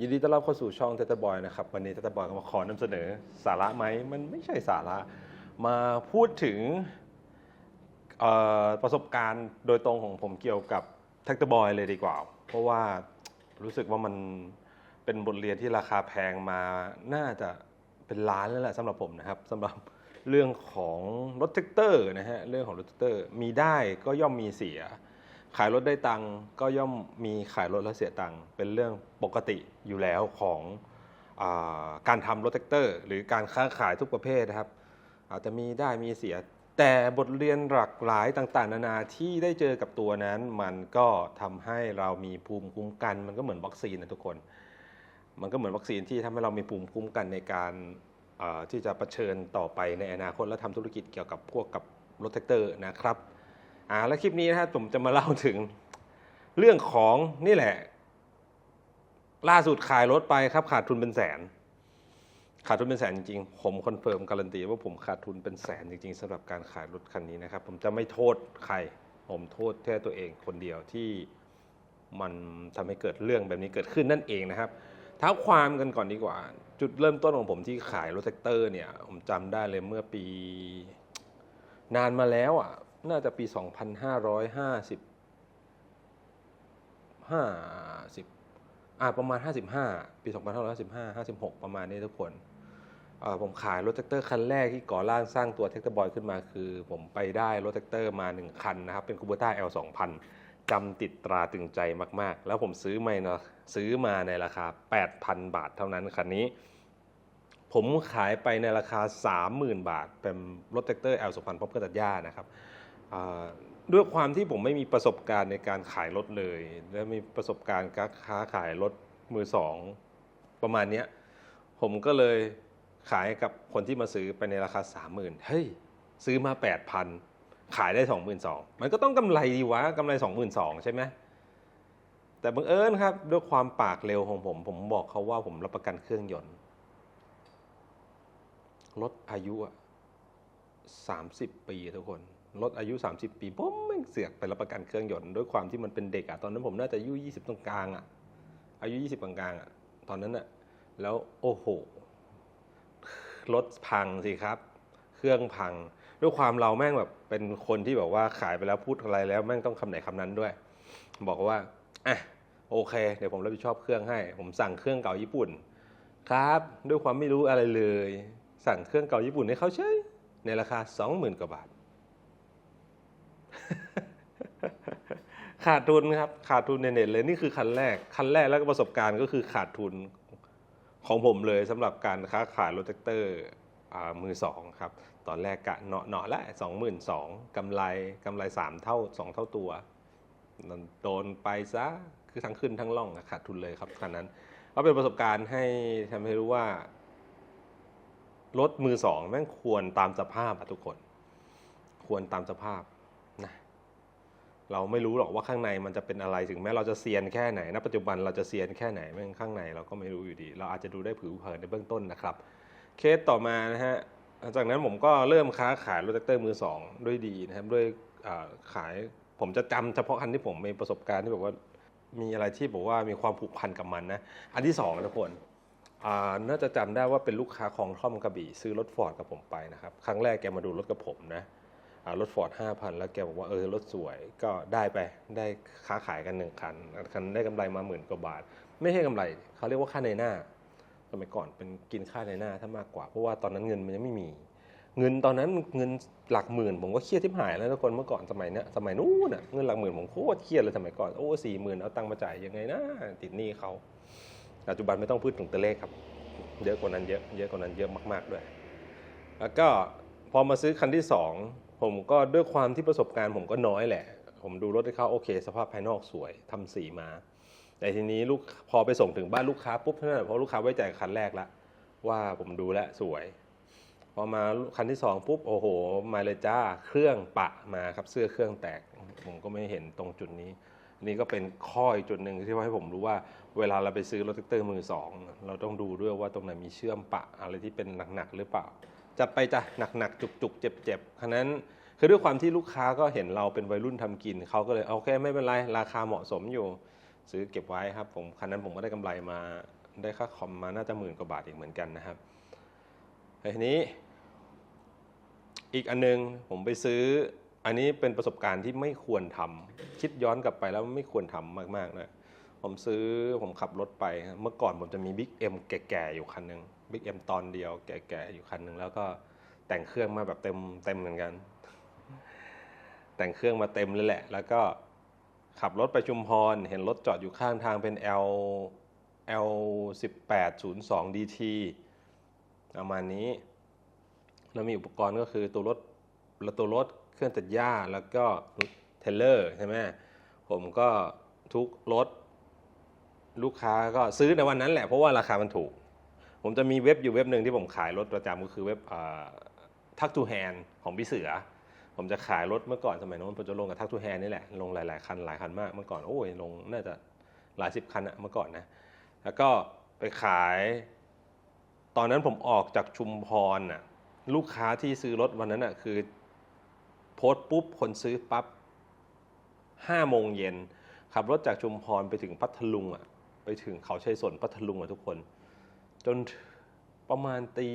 ยินดีต้อนรับเข้าสู่ช่องเตตบอยนะครับ วันนี้เตตบอยก็มาขอนำเสนอสาระไหมมันไม่ใช่สาระ มาพูดถึงประสบการณ์โดยตรงของผมเกี่ยวกับแท็กเตบอยเลยดีกว่า เพราะว่ารู้สึกว่ามันเป็นบทเรียนที่ราคาแพงมาน่าจะเป็นล้านแล้วแหละสำหรับผมนะครับสำหรับเรื่องของรถแท็กเตอร์นะฮะเรื่องของรถแท็กเตอร์มีได้ก็ย่อมมีเสีย ขายรถได้ตังค์ก็ย่อมมีขายรถแล้วเสียตังค์เป็นเรื่องปกติอยู่แล้วของอาการทำรถแท็กเตอร์ หรือการค้าขายทุกประเภทนะครับ อาจจะมีได้มีเสีย แต่บทเรียนหลากหลายต่างๆ นานาที่ได้เจอกับตัวนั้น มันก็ทำให้เรามีภูมิคุ้มกัน มันก็เหมือนวัคซีนนะทุกคน มันก็เหมือนวัคซีนที่ทำให้เรามีภูมิคุ้มกันในการที่จะะเผชิญต่อไปในอนาคตและทำธุรกิจเกี่ยวกับพวกกับรถแท็กเตอร์นะครับ อ่าและคลิปนี้นะครับผมจะมาเล่าถึงเรื่องของนี่แหละ ล่าสุดขายรถไปครับขาดทุนเป็นแสน ขาดทุนเป็นแสนจริงๆ ผมคอนเฟิร์มการันตีว่าผมขาดทุนเป็นแสนจริงๆสำหรับการขายรถคันนี้นะครับ ผมจะไม่โทษใคร ผมโทษแค่ตัวเองคนเดียวที่มันทำให้เกิดเรื่องแบบนี้เกิดขึ้นนั่นเองนะครับเท้าความกันก่อนดีกว่า จุดเริ่มต้นของผมที่ขายรถแท็กเตอร์เนี่ย ผมจำได้เลยเมื่อปี นานมาแล้วอะ น่าจะปี 2550 50อ่าประมาณ 55 ปี 2555 56 ประมาณนี้ทุกคนผมขายรถแท็กเตอร์คันแรกที่ก่อร่างสร้างตัวแท็กเตอร์บอยขึ้นมาคือ ผมไปได้รถแท็กเตอร์มา 1 คันนะครับ เป็นคูเบต้า L 2000จำติดตราตึงใจมากๆ แล้วผมซื้อมานะซื้อมาในราคา 8,000 บาทเท่านั้นคันนี้ ผมขายไปในราคา 30,000 บาท เป็นรถแท็กเตอร์ L 2000พร้อมกับตัดหญ้านะครับ ด้วยความที่ผมไม่มีประสบการณ์ในการขายรถเลย และมีประสบการณ์การค้าขายรถมือสองประมาณเนี้ยผมก็เลยขายกับคนที่มาซื้อไปในราคา 30,000เฮ้ยซื้อมา 8,000 ขายได้ 22,000 มันก็ต้องกำไรดีวะกำไร 22,000 ใช่ไหมแต่บังเอิญครับ ด้วยความปากเร็วของผม ผมบอกเขาว่าผมรับประกันเครื่องยนต์รถอายุอะ30 ปีทุกคน รถอายุ 30 ปีผมไม่งเสือกไปรับประกันเครื่องยนต์ด้วยความที่มันเป็นเด็กอะตอนนั้นผมน่าจะอายุ 20 ตรงกลางอะอายุ 20 กลางๆอะตอนนั้นอะแล้วโอ้โหรถพังสิครับ เครื่องพัง ด้วยความเราแม่งแบบเป็นคนที่แบบว่าขายไปแล้วพูดอะไรแล้วแม่งต้องคำไหนคำนั้นด้วย บอกว่าอะโอเค เดี๋ยวผมรับผิดชอบเครื่องให้ ผมสั่งเครื่องเก่าญี่ปุ่น ครับ ด้วยความไม่รู้อะไรเลย สั่งเครื่องเก่าญี่ปุ่นให้เขาใช้ในราคา 20,000 กว่าบาท ขาดทุนครับขาดทุนเน็ตเลยนี่คือคันแรกคันแรกแล้วก็ประสบการณ์ก็คือขาดทุนของผมเลยสำหรับการค้าขายรถแท็กเตอร์มือสองครับ ตอนแรกกะเนาะเนาะละสองหมื่นสองกำไรกำไรสามเท่าสองเท่าตัวโดนไปซะคือทั้งขึ้นทั้งล่องขาดทุนเลยครับคันนั้นก็เป็นประสบการณ์ให้ทำให้รู้ว่ารถมือสองแม่งควรตามสภาพอะทุกคน ควรตามสภาพ เราไม่รู้หรอกว่าข้างในมันจะเป็นอะไรถึงแม้เราจะเซียนแค่ไหนณปัจจุบันเราจะเซียนแค่ไหนแม่งข้างในเราก็ไม่รู้อยู่ดี เราอาจจะดูได้ผิวเผินในเบื้องต้นนะครับ เคสต่อมานะฮะหลังจากนั้นผมก็เริ่มค้าขายรถแท็กเตอร์มือสองด้วยดีนะครับด้วยขายผมจะจำเฉพาะคันที่ผมมีประสบการณ์ที่แบบว่ามีอะไรที่บอกว่ามีความผูกพันกับมันนะอันที่สองนะทุกคนอ่าน่าจะจำได้ว่าเป็นลูกค้าของท่อมกระบี่ซื้อรถฟอร์ดกับผมไปนะครับ ครั้งแรกแกมาดูรถกับผมนะ รถฟอร์ดห้าพันแล้วแกบอกว่าเออรถสวยก็ได้ไปได้ค้าขายกันหนึ่งคันคันได้กำไรมาหมื่นกว่าบาท ไม่ใช่กำไรเขาเรียกว่าค่าในหน้าสมัยก่อนเป็นกินค่าในหน้าถ้ามากกว่าเพราะว่าตอนนั้นเงินมันยังไม่มี เงินตอนนั้นเงินหลักหมื่น ผมก็เครียดที่หายแล้วทุกคนเมื่อก่อนสมัยนี้สมัยนู้นเงินหลักหมื่นผมโคตรเครียดเลยสมัยก่อนโอ้สี่หมื่นเอาตังค์มาจ่ายยังไงนะติดหนี้เขาปัจจุบันไม่ต้องพูดถึงตัวเลขครับ เยอะกว่านั้นเยอะเยอะกว่านั้นเยอะมาก ๆด้วย แล้วก็พอมาซื้อคันที่สอง ผมก็ด้วยความที่ประสบการณ์ผมก็น้อยแหละ ผมดูรถที่เขาโอเค สภาพภายนอกสวยทำสีมา แต่ทีนี้ลูกพอไปส่งถึงบ้านลูกค้าปุ๊บเท่านั้นเพราะลูกค้าไว้ใจคันแรกละว่าผมดูแลสวย พอมาคันที่สองปุ๊บโอ้โห มาเลยจ้าเครื่องปะมาครับเสื้อเครื่องแตก ผมก็ไม่เห็นตรงจุดนี้ นี่ก็เป็นข้ออีกจุดหนึ่งที่ว่าให้ผมรู้ว่า เวลาเราไปซื้อรถแท็กเตอร์มือสองเราต้องดูด้วยว่าตรงไหนมีเชื่อมปะอะไรที่เป็นหนักๆหรือเปล่า จัดไปจะหนักๆจุกๆเจ็บๆคันนั้นคือด้วยความที่ลูกค้าก็เห็นเราเป็นวัยรุ่นทำกินเขาก็เลยโอเคไม่เป็นไรราคาเหมาะสมอยู่ ซื้อเก็บไว้ครับผมคันนั้นผมก็ได้กำไรมาได้ค่าคอมมาน่าจะหมื่นกว่าบาทอีกเหมือนกันนะครับทีนี้ อีกอันนึงผมไปซื้อ อันนี้เป็นประสบการณ์ที่ไม่ควรทำคิดย้อนกลับไปแล้วไม่ควรทำมากๆนะผมซื้อผมขับรถไป เมื่อก่อนผมจะมีบิ๊กเอ็มแก่ๆอยู่คันหนึ่ง บิ๊กเอ็มตอนเดียวแก่ๆอยู่คันหนึ่งแล้วก็แต่งเครื่องมาแบบเต็มเต็มเหมือนกัน แต่งเครื่องมาเต็มเลยแหละ แล้วก็ขับรถไปชุมพร เห็นรถจอดอยู่ข้างทางเป็น L L 1 8 0 2 DT ประมาณนี้ แล้วมีอุปกรณ์ก็คือตัวรถล้วตัวรถเครื่องตัดหญ้าแล้วก็เทเลอร์ใช่ไหมผมก็ทุกรถลูกค้าก็ซื้อในวันนั้นแหละเพราะว่าราคามันถูก ผมจะมีเว็บอยู่เว็บหนึ่งที่ผมขายรถประจำก็คือเว็บทักทูแฮนของพี่เสือ ผมจะขายรถเมื่อก่อนสมัยโน้นผมจะลงกับทักทูแฮนนี่แหละ ลงหลาย ๆ คันหลายคันมากเมื่อก่อนโอ้ยลงน่าจะหลายสิบคันอะเมื่อก่อนนะ แล้วก็ไปขาย ตอนนั้นผมออกจากชุมพรน่ะลูกค้าที่ซื้อรถวันนั้นน่ะคือ โพสต์ปุ๊บคนซื้อปั๊บห้าโมงเย็นขับรถจากชุมพรไปถึงพัทลุงอะไปถึงเขาชัยสนพัทลุงอะทุกคน จนประมาณตี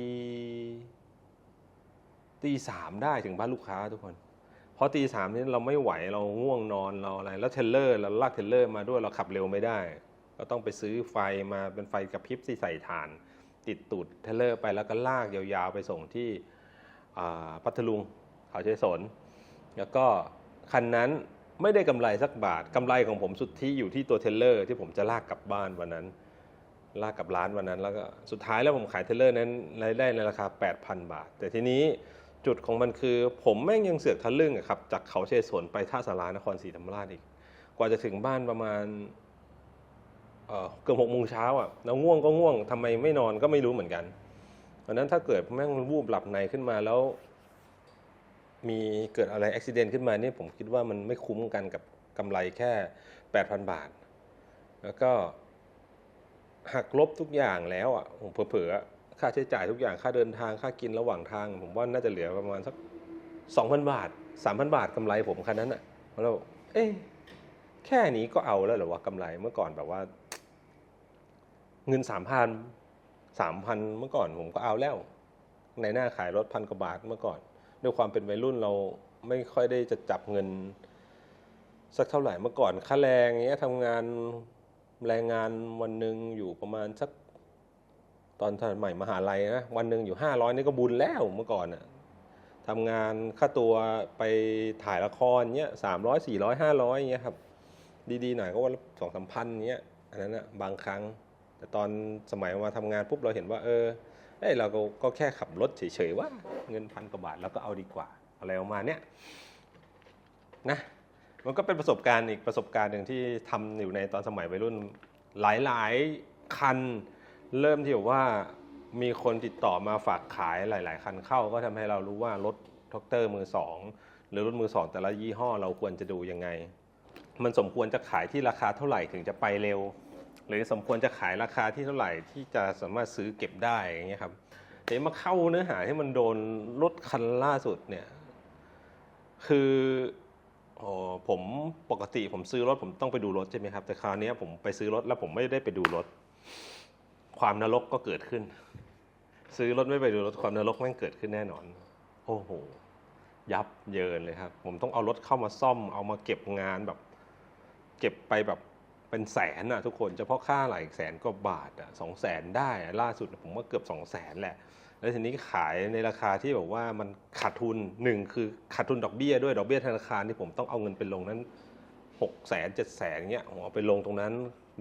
ตีสามได้ถึงบ้านลูกค้าทุกคนพอตีสามนี้เราไม่ไหวเราง่วงนอนเราอะไร แล้วเทเลอร์เราลากเทเลอร์มาด้วยเราขับเร็วไม่ได้ก็ต้องไปซื้อไฟมาเป็นไฟกระพริบที่ใส่ถ่าน ติดตูดเทเลอร์ไปแล้วก็ลากยาวๆไปส่งที่พัทลุงเขาชัยสน แล้วก็คันนั้นไม่ได้กำไรสักบาทกำไรของผมสุดที่อยู่ที่ตัวเทเลอร์ที่ผมจะลากกลับบ้านวันนั้น ลากกับร้านวันนั้น แล้วก็สุดท้ายแล้วผมขายเทเลอร์นั้นรายได้ในราคา 8,000 บาท แต่ทีนี้จุดของมันคือ ผมแม่งยังเสือกทะลึ่งอะครับจากเขาเชสวนไปท่าสารานครศรีธรรมราชอีก กว่าจะถึงบ้านประมาณเกือบหกโมงเช้าอะแล้วง่วงก็ง่วงทำไมไม่นอนก็ไม่รู้เหมือนกันเพราะนั้นถ้าเกิดแม่งวูบหลับในขึ้นมาแล้ว มีเกิดอะไรอุบิเหตุขึ้นมาเนี่ยผมคิดว่ามันไม่คุ้มกันกับกำไรแค่8,000บาท แล้วก็ หักลบทุกอย่างแล้วอะผมเผลอๆค่าใช้จ่ายทุกอย่างค่าเดินทางค่ากินระหว่างทาง ผมว่าน่าจะเหลือประมาณสัก2,000บาท3,000บาทกำไรผมคันนั้นอะแล้วเอ๊ะแค่นี้ก็เอาแล้วเหรอวะกำไรเมื่อก่อนแบบว่า เงิน3,000 3,000เมื่อก่อนผมก็เอาแล้ว ในหน้าขายรถพันกว่าบาทเมื่อก่อน ด้วยความเป็นวัยรุ่นเราไม่ค่อยได้จะจับเงิน สักเท่าไหร่เมื่อก่อนค่าแรงเงี้ยทำงาน แรงงานวันหนึ่งอยู่ประมาณสักตอนสมัยมหาลัยนะวันหนึ่งอยู่ห้าร้อยนี่ก็บุญแล้วเมื่อก่อนอะทำงานค่าตัวไปถ่ายละครเงี้ยสามร้อยสี่ร้อยห้าร้อยเงี้ยครับ ดีๆหน่อยก็วันละสองสามพันเงี้ยอันนั้นอะบางครั้ง แต่ตอนสมัยมาทำงานปุ๊บเราเห็นว่า เออเอ้เราก็ก็แค่ขับรถเฉยๆว่า เงินพันกว่าบาทเราก็เอาดีกว่า อะไรประมาเนี้ยนะ มันก็เป็นประสบการณ์อีกประสบการณ์หนึ่งที่ทำอยู่ในตอนสมัยวัยรุ่นหลาย ๆ คัน เริ่มที่แบบว่ามีคนติดต่อมาฝากขายหลาย ๆ คันเข้าก็ทำให้เรารู้ว่ารถท็อกเตอร์มือสองหรือรถมือสองแต่ละยี่ห้อเราควรจะดูยังไง มันสมควรจะขายที่ราคาเท่าไหร่ถึงจะไปเร็ว หรือสมควรจะขายราคาที่เท่าไหร่ที่จะสามารถซื้อเก็บได้อย่างเงี้ยครับแต่มาเข้าเนื้อหาที่มันโดนรถคันล่าสุดเนี่ยคือ โอ้ผมปกติผมซื้อรถผมต้องไปดูรถใช่ไหมครับ แต่คราวนี้ผมไปซื้อรถแล้วผมไม่ได้ไปดูรถ ความนรกก็เกิดขึ้น ซื้อรถไม่ไปดูรถความนรกแม่งเกิดขึ้นแน่นอน โอ้โห ยับเยินเลยครับ ผมต้องเอารถเข้ามาซ่อม เอามาเก็บงานแบบ เก็บไปแบบเป็นแสนอะทุกคนเฉพาะค่าหลายแสนกว่าบาทอะสองแสนได้ล่าสุดผมว่าเกือบสองแสนแหละ แล้วทีนี้ขายในราคาที่แบบว่ามันขาดทุนหนึ่งคือขาดทุนดอกเบี้ยด้วยดอกเบี้ยธนาคารที่ผมต้องเอาเงินไปลงนั้นหกแสนเจ็ดแสนเงี้ยผมเอาไปลงตรงนั้น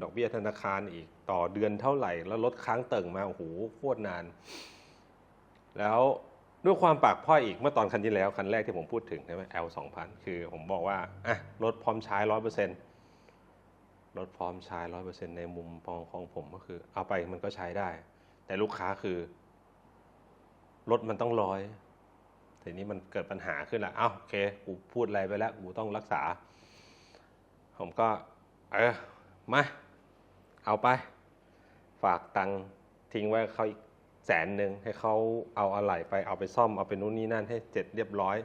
ดอกเบี้ยธนาคารอีกต่อเดือนเท่าไหร่ แล้วลดค้างเติ่งมาโอ้โหโคตรนาน แล้วด้วยความปากพ่อยอีกเมื่อตอนคันที่แล้ว คันแรกที่ผมพูดถึงใช่ไหม L สองพันคือผมบอกว่าอะรถพร้อมใช้ร้อยเปอร์เซ็นต์รถพร้อมใช้ร้อยเปอร์เซ็นต์ในมุมมองของผมก็คือ เอาไปมันก็ใช้ได้ แต่ลูกค้าคือ รถมันต้องร้อยทีนี้มันเกิดปัญหาขึ้นละเอ้าโอเคกูพูดอะไรไปแล้วกูต้องรักษา ผมก็ เออมาเอาไป ฝากตังทิ้งไว้เขาอีกแสนหนึ่งให้เขาเอาอะไหล่ไปเอาไปซ่อมเอาไปนู่นนี่นั่นให้เสร็จเรียบร้อย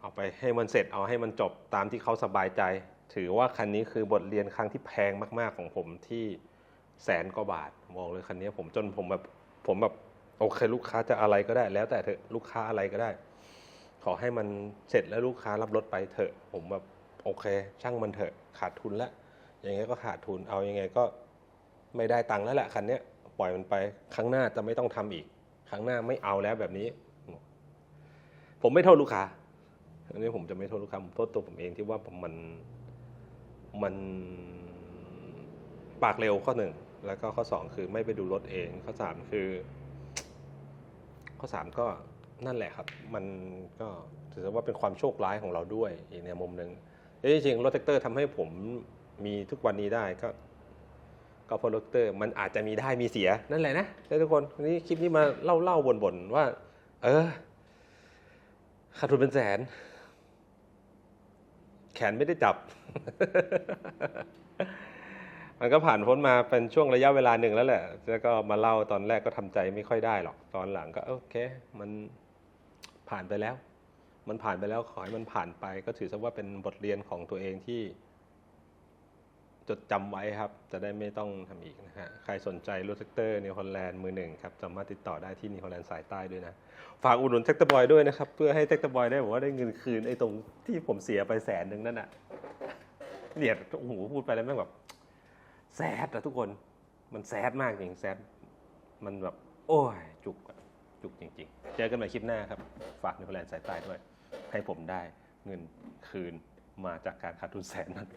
เอาไปให้มันเสร็จเอาให้มันจบตามที่เขาสบายใจ ถือว่าคันนี้คือบทเรียนครั้งที่แพงมาก ๆของผมที่แสนกว่าบาทมองเลยคันนี้ผมจนผมแบบผมแบบ โอเคลูกค้าจะอะไรก็ได้ แล้วแต่เถอะลูกค้าอะไรก็ได้ ขอให้มันเสร็จแล้วลูกค้ารับรถไปเถอะ ผมแบบโอเค ช่างมันเถอะขาดทุนละยังไงก็ขาดทุนเอายังไงก็ไม่ได้ตังค์แล้วแหละคันเนี้ยปล่อยมันไป ครั้งหน้าจะไม่ต้องทำอีก ครั้งหน้าไม่เอาแล้วแบบนี้ ผมไม่โทษลูกค้าอันนี้ผมจะไม่โทษลูกค้าผมโทษตัวผมเองที่ว่าผมมันมันปากเร็วข้อหนึ่งแล้วก็ข้อสองคือไม่ไปดูรถเองข้อสามคือ ข้อสามก็นั่นแหละครับ มันก็ถือว่าเป็นความโชคร้ายของเราด้วยอีกในมุมหนึ่งแต่จริงๆรถแท็กเตอร์ทำให้ผมมีทุกวันนี้ได้ก็ก็เพราะรถแท็กเตอร์มันอาจจะมีได้มีเสียนั่นแหละนะทุกคนนี้คลิปนี้มาเล่าเล่าบ่นๆว่า เออขาดทุนเป็นแสน แขนไม่ได้จับ มันก็ผ่านพ้นมาเป็นช่วงระยะเวลาหนึ่งแล้วแหละ แล้วก็มาเล่าตอนแรกก็ทำใจไม่ค่อยได้หรอก ตอนหลังก็โอเค มันผ่านไปแล้ว มันผ่านไปแล้วขอให้มันผ่านไป ก็ถือซะว่าเป็นบทเรียนของตัวเองที่ จดจำไว้ครับ จะได้ไม่ต้องทำอีกนะฮะ ใครสนใจรถแท็กเตอร์นิวฮอลแลนด์มือหนึ่งครับ สามารถติดต่อได้ที่นิวฮอลแลนด์สายใต้ด้วยนะ ฝากอุดหนุนแท็กเตอร์บอยด้วยนะครับ เพื่อให้แท็กเตอร์บอยได้บอกว่าได้เงินคืนไอ้ตรงที่ผมเสียไปแสนหนึ่งนั่นน่ะเนี่ยโอ้โหพูดไปแล้วแม่งแบบ แซดอะทุกคนมันแซดมากจริงแซดมันแบบ โอ้ย จุกจุกจริง ๆ เจอกันใหม่คลิปหน้าครับ ฝากนิวแลนด์สายใต้ด้วย ให้ผมได้เงินคืนมาจากการขาดทุนแสนนั้น